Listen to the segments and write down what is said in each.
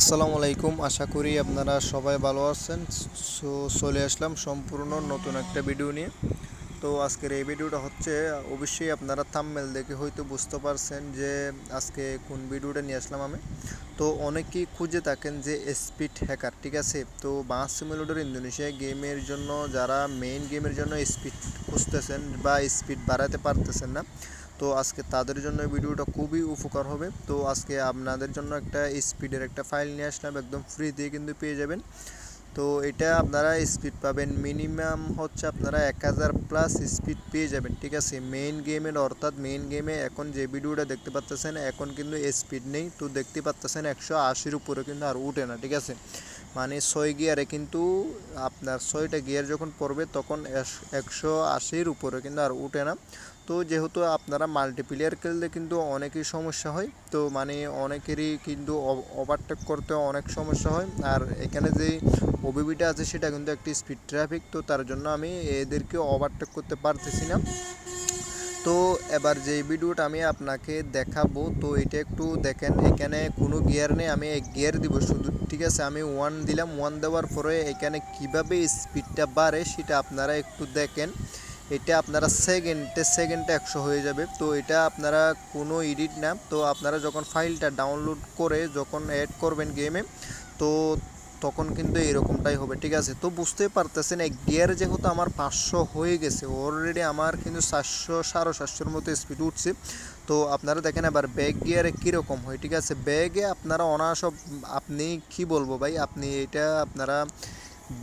আসসালামু আলাইকুম। আশা করি আপনারা সবাই ভালো আছেন। সো, চলে আসলাম সম্পূর্ণ নতুন একটা ভিডিও নিয়ে। তো আজকের এই ভিডিওটা হচ্ছে, অবশ্যই আপনারা থাম্বনেল দেখে হয়তো বুঝতে পারছেন যে আজকে কোন ভিডিওটা নিয়ে আসলাম আমি। তো অনেকেই খুঁজে থাকেন যে স্পিড হ্যাকার ঠিক আছে? তো বাস সিমুলেটর ইন্দোনেশিয়া গেমের জন্য, যারা মেইন গেমের জন্য স্পিড খুঁজতেছেন বা স্পিড বাড়াতে পারতেছেন না তো আজকে তাদের জন্য ভিডিওটা খুবই উপকার হবে। তো আজকে আপনাদের জন্য একটা স্পিডের একটা ফাইল নিয়ে আসলাম, একদম ফ্রিতে কিন্তু পেয়ে যাবেন। তো এটা আপনারা স্পিড পাবেন মিনিমাম হচ্ছে আপনারা এক হাজার প্লাস স্পিড পেয়ে যাবেন, ঠিক আছে? মেইন গেমের অর্থাৎ মেইন গেমে এখন যে ভিডিওটা দেখতে পাচ্তেছেন, এখন কিন্তু স্পিড নেই। তো দেখতে পাচ্তেছেন একশো আশির উপরে কিন্তু আর উঠে না, ঠিক আছে? মানে ছয় গিয়ারে কিন্তু আপনার ছয়টা গিয়ার যখন পড়বে, তখন একশো আশির উপরে কিন্তু আর উঠে না। তো যেহেতু আপনারা মাল্টিপ্লেয়ার খেললে কিন্তু অনেকই সমস্যা হয়, তো মানে অনেকেরই কিন্তু ওভারটেক করতে অনেক সমস্যা হয়। আর এখানে যেই ওবিবিটা আছে সেটা কিন্তু একটি স্পিড ট্রাফিক তো তার জন্য আমি এদেরকে ওভারটেক করতে পারতেছি না। তো এবার যে ভিডিওটা আমি আপনাকে দেখাবো, তো এটা একটু দেখেন, এখানে কোনো গিয়ার নেই, আমি এক গিয়ার দিব শুধু, ঠিক আছে? আমি ওয়ান দিলাম ওয়ান দেওয়ার পরে এখানে কীভাবে স্পিডটা বাড়ে সেটা আপনারা একটু দেখেন। এটা আপনারা সেকেন্ডে সেকেন্ডে একশো হয়ে যাবে। তো এটা আপনারা কোনো এডিট না। তো আপনারা যখন ফাইলটা ডাউনলোড করে যখন অ্যাড করবেন গেমে তো তখন কিন্তু এরকমটাই হবে, ঠিক আছে? তো বুঝতেই পারতেছেন এক গিয়ার যেহেতু আমার পাঁচশো হয়ে গেছে অলরেডি আমার কিন্তু সাতশো, সাড়ে সাতশোর মতো স্পিড উঠছে। তো আপনারা দেখেন এবার ব্যাগ গিয়ারে কীরকম হয়, ঠিক আছে? ব্যাগে আপনারা অনায়াস, আপনি কি বলব ভাই? আপনি এটা আপনারা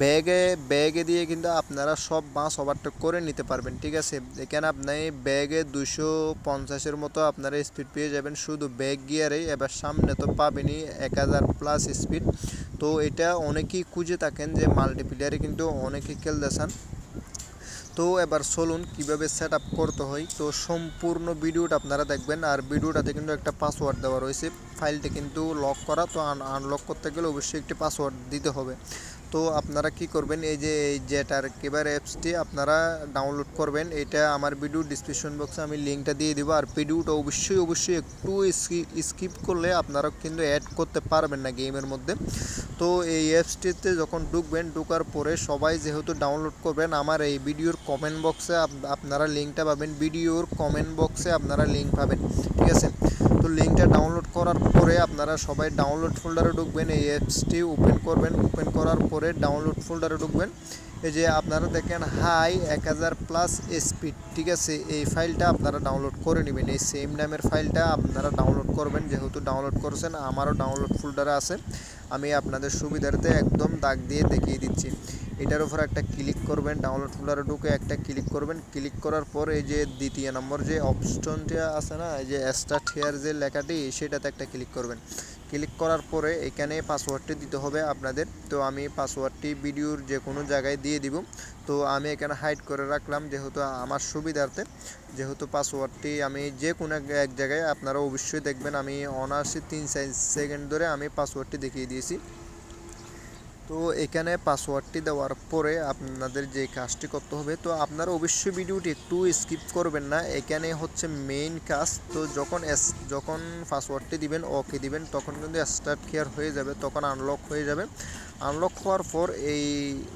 ব্যাগে ব্যাগে দিয়ে কিন্তু আপনারা সব মাছ ওভারটেক করে নিতে পারবেন, ঠিক আছে? এখানে আপনি ব্যাগে দুশো পঞ্চাশের মতো আপনারা স্পিড পেয়ে যাবেন, শুধু ব্যাগ গিয়ারেই এবার সামনে তো পাবেনই এক হাজার প্লাস স্পিড তো এটা অনেকেই খুঁজে থাকেন যে মাল্টিপ্লেয়ারে কিন্তু অনেকেই খেলতেছেন। তো এবার চলুন কীভাবে সেট আপ করতে হয়। তো সম্পূর্ণ ভিডিওটা আপনারা দেখবেন, আর ভিডিওটাতে কিন্তু একটা পাসওয়ার্ড দেওয়া রয়েছে। ফাইলটা কিন্তু লক করা, তো আনলক করতে গেলে অবশ্যই একটি পাসওয়ার্ড দিতে হবে। তো আপনারা কি করবেন? এই যে এই জেটার কেবার অ্যাপসটি আপনারা ডাউনলোড করবেন, এটা আমার ভিডিও ডিসক্রিপশন বক্সে আমি লিঙ্কটা দিয়ে দেবো। আর ভিডিওটা অবশ্যই অবশ্যই একটু স্কিপ করলে আপনারা কিন্তু অ্যাড করতে পারবেন না গেমের মধ্যে। তো এই অ্যাপসটিতে যখন ঢুকবেন, ঢুকার পরে সবাই যেহেতু ডাউনলোড করবেন, আমার এই ভিডিওর কমেন্ট বক্সে আপনারা লিঙ্কটা পাবেন। ভিডিওর কমেন্ট বক্সে আপনারা লিঙ্ক পাবেন। ঠিক আছে? লিঙ্কটা ডাউনলোড করার পরে আপনারা সবাই ডাউনলোড ফোল্ডারে ঢুকবেন, এই অ্যাপসটি ওপেন করবেন। ওপেন করার পরে ডাউনলোড ফোল্ডারে ঢুকবেন। এই যে আপনারা দেখেন হাই এক হাজার প্লাস স্পিড ঠিক আছে? এই ফাইলটা আপনারা ডাউনলোড করে নেবেন। এই সেম নামের ফাইলটা আপনারা ডাউনলোড করবেন, যেহেতু ডাউনলোড করছেন, আমারও ডাউনলোড ফোল্ডারে আছে। আমি আপনাদের সুবিধার্থে একদম দাগ দিয়ে দেখিয়ে দিচ্ছি। এটার উপর একটা ক্লিক করবেন ডাউনলোড ফোল্ডারে ঢুকে একটা ক্লিক করবেন। ক্লিক করার পর এই যে দ্বিতীয় নম্বর যে অপশনটা আছে না, এই যে স্টার্ট হেয়ার যে লেখাটি, সেটাতে একটা ক্লিক করবেন। ক্লিক করার পরে এখানে পাসওয়ার্ডটি দিতে হবে আপনাদের। তো আমি পাসওয়ার্ডটি ভিডিওর যে কোনো জায়গায় দিয়ে দিব। তো আমি এখানে হাইড করে রাখলাম যেহেতু আমার সুবিধার্থে। যেহেতু পাসওয়ার্ডটি আমি যে কোনো এক জায়গায় আপনারা অবশ্যই দেখবেন, আমি অনার্সি তিন সেকেন্ড ধরে আমি পাসওয়ার্ডটি দেখিয়ে দিয়েছি। তো এখানে পাসওয়ার্ডটি দেওয়ার পরে আপনাদের যে কাজটি করতে হবে, তো আপনারা অবশ্যই ভিডিওটি একটু স্কিপ করবেন না। এখানে হচ্ছে মেইন কাজ, তো যখন এস যখন পাসওয়ার্ডটি দিবেন ওকে দিবেন, তখন কিন্তু স্টার্ট কেয়ার হয়ে যাবে, তখন আনলক হয়ে যাবে। আনলক হওয়ার পর এই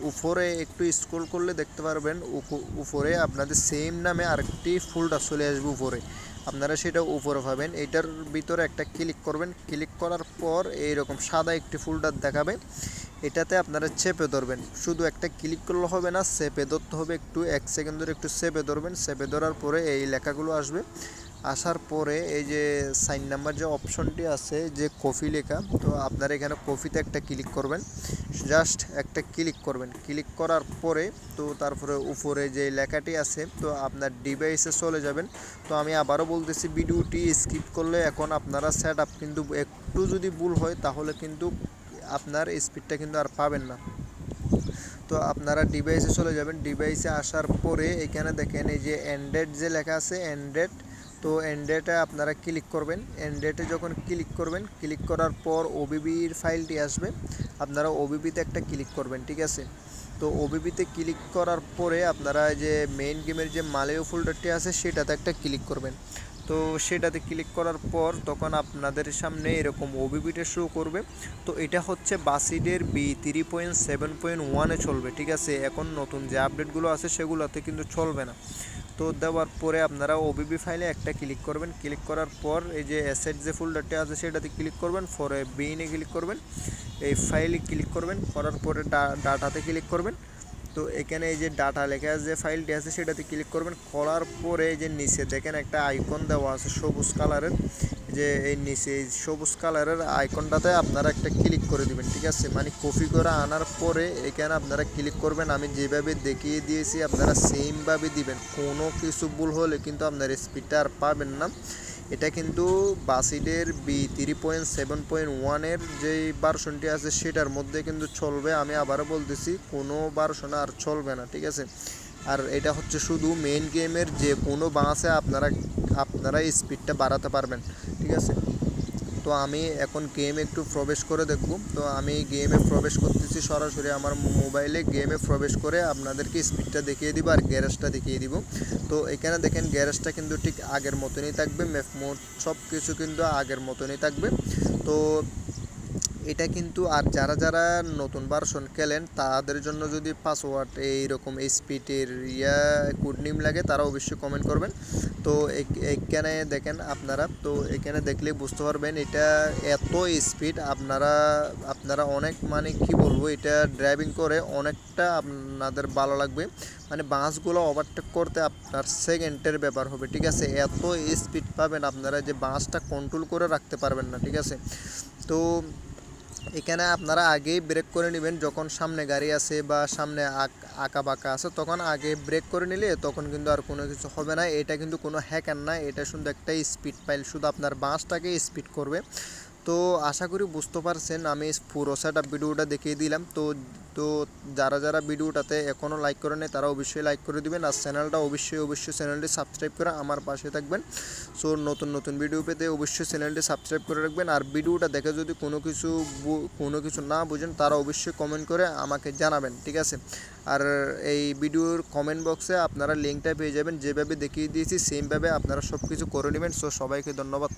উপরে একটু স্ক্রল করলে দেখতে পারবেন উপরে আপনাদের সেম নামে আরেকটি ফুলটা চলে আসবে উপরে। আপনারা সেটা উপরে পাবেন, এটার ভিতরে একটা ক্লিক করবেন। ক্লিক করার পর এইরকম সাদা একটি ফুলটার দেখাবে। এটাতে আপনারা চেপে ধরবেন। শুধু একটা ক্লিক করলে হবে না, চেপে ধরতে হবে একটু, এক সেকেন্ড ধরে একটু চেপে ধরবেন। চেপে ধরার পরে এই লেখাগুলো আসবে। আসার পরে এই যে সাইন নাম্বার যে অপশনটি আছে, যে কফি লেখা, তো আপনারা এখানে কফিতে একটা ক্লিক করবেন। জাস্ট একটা ক্লিক করবেন। ক্লিক করার পরে তো তারপরে উপরে যে লেখাটি আছে, তো আপনার ডিভাইসে চলে যাবেন। তো আমি আবারও বলতেছি, ভিডিওটি স্কিপ করলে এখন আপনারা সেট আপ কিন্তু একটু যদি ভুল হয়, তাহলে কিন্তু আপনার স্পিডটা কিন্তু আর পাবেন না। তো আপনারা ডিভাইসে চলে যাবেন। ডিভাইসে আসার পরে এখানে দেখেন এই যে অ্যান্ড্রয়েড যে লেখা আছে অ্যান্ড্রয়েড তো অ্যান্ড্রয়েডে আপনারা ক্লিক করবেন। অ্যান্ড্রয়েডে যখন ক্লিক করবেন ক্লিক করার পর ওবিবির ফাইলটি আসবে। আপনারা ওবিবিতে একটা ক্লিক করবেন, ঠিক আছে? তো ওবিবিতে ক্লিক করার পরে আপনারা যে মেইন গেমের যে মালেও ফোল্ডারটি আছে, সেটাতে একটা ক্লিক করবেন। তো সেটাতে ক্লিক করার পর তখন আপনাদের সামনে এরকম ওবিবিটা শো করবে। তো এটা হচ্ছে বাসিডের B three point seven point ওয়ানে চলবে, ঠিক আছে? এখন নতুন যে আপডেটগুলো আছে সেগুলোতে কিন্তু চলবে না। তো দেওয়ার পরে আপনারা ওবিবি ফাইলে একটা ক্লিক করবেন। ক্লিক করার পর এই যে অ্যাসেট যে ফোল্ডারটা আছে সেটাতে ক্লিক করবেন পরে বিইনে ক্লিক করবেন। এই ফাইলে ক্লিক করবেন, করার পরে ডাটাতে ক্লিক করবেন। তো এখানে এই যে ডাটা লেখা যে ফাইলটি আছে সেটাতে ক্লিক করবেন। করার পরে যে নিচে দেখেন একটা আইকন দেওয়া আছে সবুজ কালারের যে এই নিচে এই সবুজ কালারের আইকনটাতে আপনারা একটা ক্লিক করে দিবেন, ঠিক আছে? মানে কপি করে আনার পরে এখানে আপনারা ক্লিক করবেন। আমি যেভাবে দেখিয়ে দিয়েছি, আপনারা সেমভাবে দিবেন। কোনো কিছু ভুল হলে কিন্তু আপনার স্পিডটা আর পাবেন না। এটা কিন্তু বাসিডের B three point seven point ওয়ানের যেই ভার্সনটি আছে, সেটার মধ্যে কিন্তু চলবে। আমি আবারও বলতেছি, কোনো বার্সন আর চলবে না, ঠিক আছে? আর এটা হচ্ছে শুধু মেন গেমের যে কোনো বাসে আপনারা আপনারা স্পিডটা বাড়াতে পারবেন, ঠিক আছে? তো আমি এখন গেমে একটু প্রবেশ করে দেখব। তো আমি গেমে প্রবেশ করতেছি সরাসরি আমার মোবাইলে গেমে প্রবেশ করে আপনাদেরকে স্পিডটা দেখিয়ে দিব আর গ্যারেজটা দেখিয়ে দিব। তো এখানে দেখেন গ্যারেজটা কিন্তু ঠিক আগের মতনই থাকবে। ম্যাপ মোড সব কিছু কিন্তু আগের মতনই থাকবে। তো এটা কিন্তু আর যারা যারা নতুন ভার্সন খেলেন, তাদের জন্য যদি পাসওয়ার্ড এইরকম স্পিডের ইয়া কোড নেম লাগে তারা অবশ্যই কমেন্ট করবেন। তো এখ- এখানে দেখেন আপনারা, তো এখানে দেখলে বুঝতে পারবেন এটা এত স্পিড আপনারা আপনারা অনেক মানে কি বলব, এটা ড্রাইভিং করে অনেকটা আপনাদের ভালো লাগবে। মানে বাসগুলো ওভারটেক করতে আপনার সেকেন্ডের ব্যাপার হবে, ঠিক আছে? এত স্পিড পাবেন আপনারা যে বাসটা কন্ট্রোল করে রাখতে পারবেন না, ঠিক আছে? তো এখানে আপনারা আগেই ব্রেক করে নেবেন। যখন সামনে গাড়ি আছে বা সামনে আক- বাঁকা আছে, তখন আগে ব্রেক করে নিলে তখন কিন্তু আর কোনো কিছু হবে না। এটা কিন্তু কোনো হ্যাকার না, এটা শুধু একটা স্পিড পাইল শুধু আপনার বাঁশটাকে স্পিড করবে। তো আশা করি বুঝতে পারছেন, আমি পুরো সেট ভিডিওটা দেখিয়ে দিলাম। তো তো যারা যারা ভিডিওটাতে এখনও লাইক করে নেই, তারা অবশ্যই লাইক করে দিবেন। আর চ্যানেলটা অবশ্যই অবশ্যই চ্যানেলটি সাবস্ক্রাইব করে আমার পাশে থাকবেন। সো নতুন নতুন ভিডিও পেতে অবশ্যই চ্যানেলটি সাবস্ক্রাইব করে রাখবেন। আর ভিডিওটা দেখে যদি কোনো কিছু কোনো কিছু না বুঝেন, তারা অবশ্যই কমেন্ট করে আমাকে জানাবেন, ঠিক আছে? আর এই ভিডিওর কমেন্ট বক্সে আপনারা লিঙ্কটা পেয়ে যাবেন। যেভাবে দেখিয়ে দিয়েছি সেমভাবে আপনারা সব কিছু করে নেবেন। সো সবাইকে ধন্যবাদ।